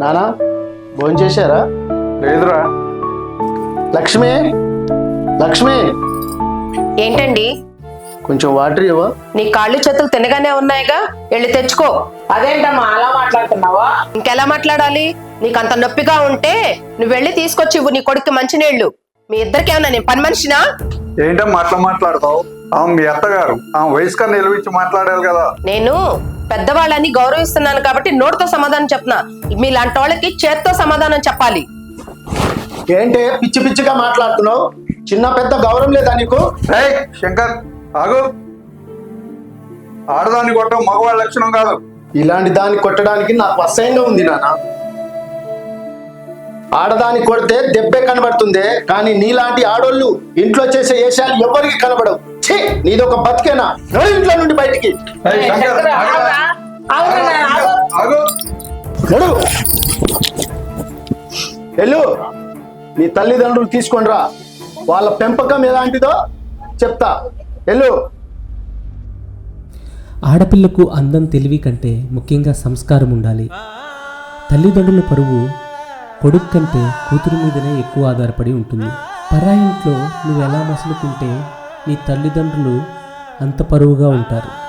నానా భోజనం చేశారా? లేదురా. లక్ష్మి లక్ష్మి. ఏంటండి? కొంచెం వాటర్ ఇవ్వ. నీ కాళ్ళు చేతులు తినగానే ఉన్నాయిగా వెళ్ళి తెచ్చుకో. అదేంటమ్మా అలా మాట్లాడుతున్నావా? ఇంకెలా మాట్లాడాలి? నీకు అంత నొప్పిగా ఉంటే నువ్వు వెళ్ళి తీసుకొచ్చి ఇవ్వు నీ కొడుకు మంచినీళ్ళు మీ ఇద్దరికి ఏమన్నా నేను పని మనిషినా? ఏంటమ్మా అట్లా మాట్లాడతావు? ఆమె మీ అత్తగారు. ఆమె వయసు కన్నా నిలవించి మాట్లాడాలి కదా. నేను పెద్దవాళ్ళని గౌరవిస్తున్నాను కాబట్టి నోటితో సమాధానం చెప్తున్నా మీలాంటి వాళ్ళకి చేత్తో సమాధానం చెప్పాలి. ఏంటే పిచ్చి పిచ్చిగా మాట్లాడుతున్నావు? చిన్న పెద్ద గౌరవం లేదా నీకు? శంకర్ ఆగు. ఆడదాన్ని కొట్టడం మగవాళ్ళ లక్షణం కాదు. ఇలాంటి దాన్ని కొట్టడానికి నాకు అసహ్యంగా ఉంది నాన్న. ఆడదాన్ని కొడితే దెబ్బే కనబడుతుంది కానీ నీలాంటి ఆడోళ్ళు ఇంట్లో చేసే ఏషాలు ఎవరికి కనబడవు. ఛీ నీదొక బతికేనా? నడు ఇంట్లో నుండి బయటికి. నడు. వెళ్ళు. నీ తల్లిదండ్రులు తీసుకొని రా. వాళ్ళ పెంపకం ఎలాంటిదో చెప్తా. వెళ్ళు. ఆడపిల్లకు అందం తెలివి కంటే ముఖ్యంగా సంస్కారం ఉండాలి. తల్లిదండ్రుల పరువు కొడుకు కంటే కూతురు మీదనే ఎక్కువ ఆధారపడి ఉంటుంది. పరాయి ఇంట్లో నువ్వు ఎలా మసులుకుంటే నీ తల్లిదండ్రులు అంత పరువుగా ఉంటారు.